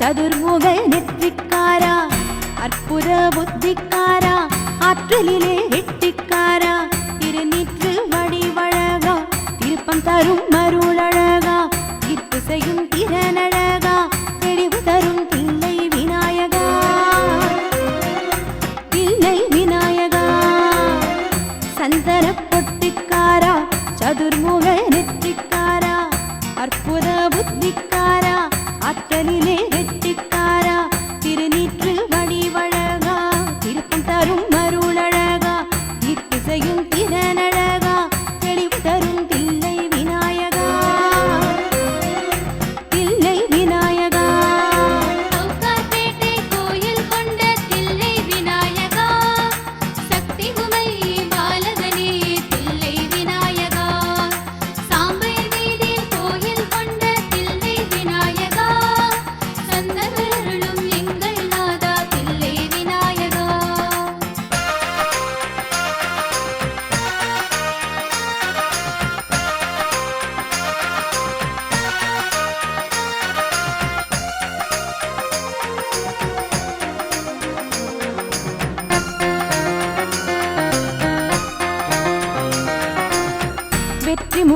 சதுர்முக நெற்றிக்காரா அற்புத புத்திக்காரா ஆற்றலிலே எட்டிக்காரா திருநீற்று வடிவழகா திருப்பம் தரும் மருள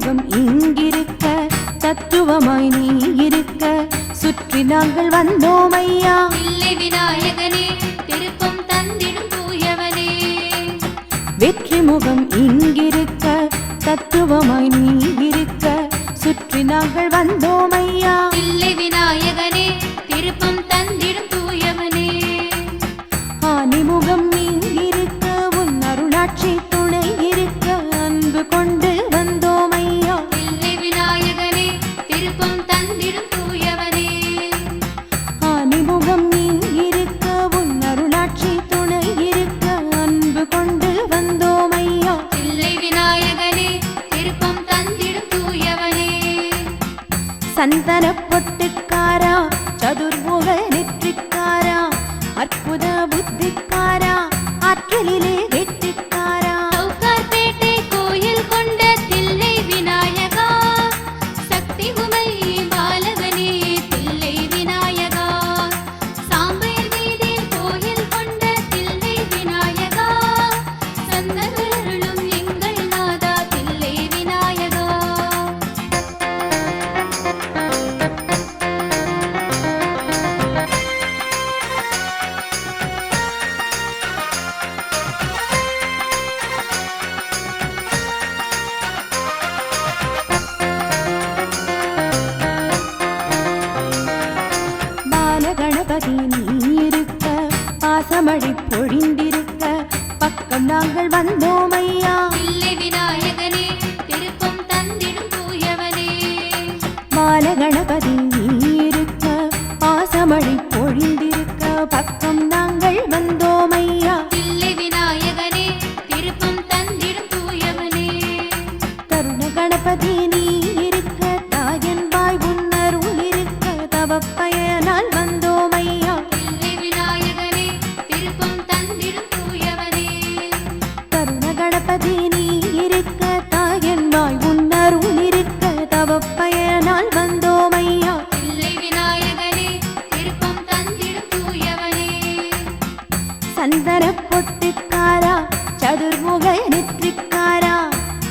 சமூகம் இங்கிருக்க தத்துவமாய் நீ இருக்க. சுற்றி நாங்கள் வந்தோம் ஐயா. இல்லை விநாயகனே திருப்பம் தந்திடும் தூயவனே. வெற்றி முகம் இங்கிருக்க தத்துவமாய் நீ இருக்க. சுற்றி நாங்கள் வந்தோம் ஐயா. இல்லை விநாயகனே திருப்பம் தந்திடும் ചന്ദന പൊട്ടിക്കാരാ ചതുർമുഖ നെറ്റിക്കാരാ അത്ഭുത ബുദ്ധിക്കാരാ ആറ്റലിലേക്ക് பாசமழை பொழிந்திருக்க. பக்கம் நாங்கள் வந்தோம் ஐயா.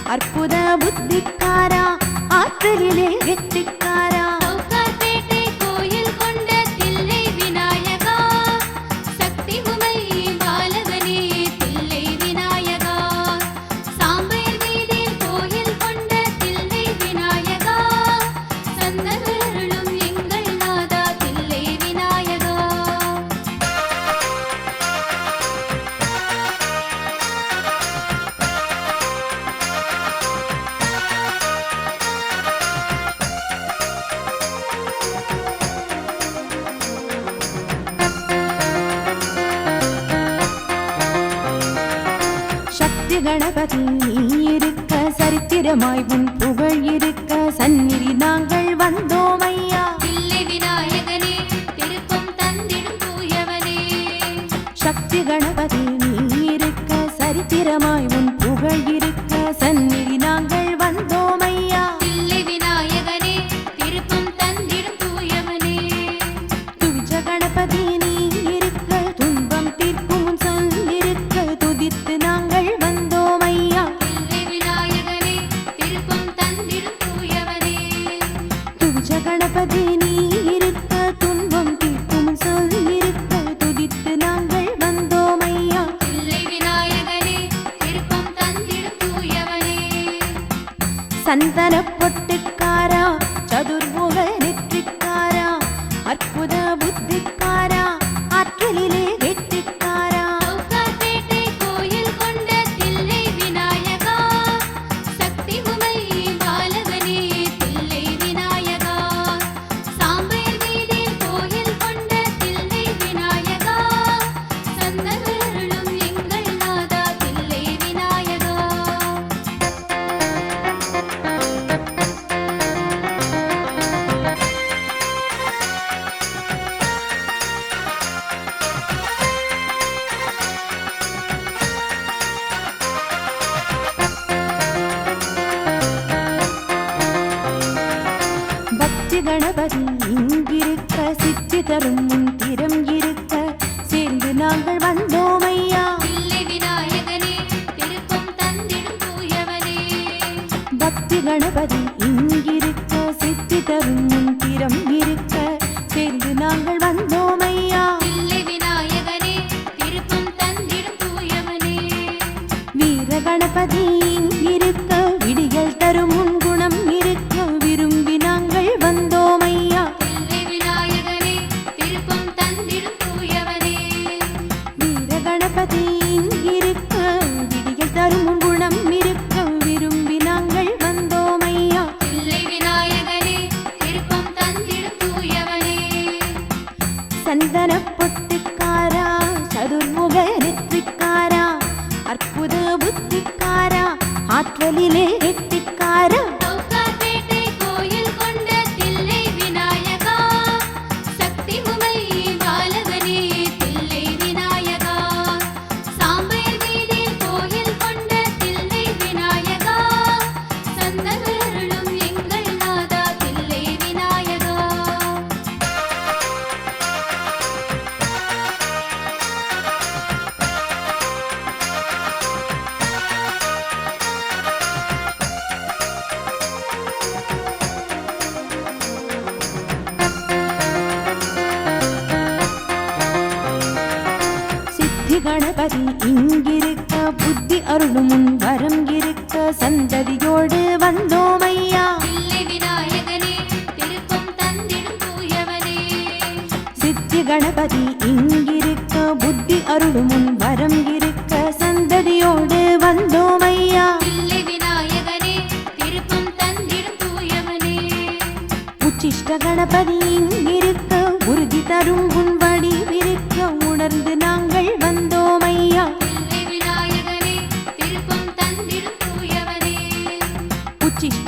அற்புத புத்திக்காரா? ஆற்றலிலே வெற்றிக்காரா கணபதி நீ இருக்க சரித்திரமாய் உன் புகழ் இருக்க. சந்நிதி நாங்கள் வந்தோம். ചന്ദനപ്പൊട്ടിക്കാരാ ചതുർമുഖ നെറ്റിക്കാരാ അത്ഭുത கணபதி இங்கிருக்க சித்தி தரும் உன் திறம் இருக்க சேர்ந்து நாங்கள் வந்தோம் ஐயா பக்தி கணபதி இங்கிருக்க சித்தி தரும் உன் ചന്ദനപ്പൊട്ടിക്കാരാ ചതുർമുഖ നെറ്റിക്കാരാ അർബുദ ബുദ്ധിക്കാരാ ആത്മലിലേ இங்கிருக்க புத்தி அருளும் முன் வரம் இருக்க சந்ததியோடு வந்தோம்.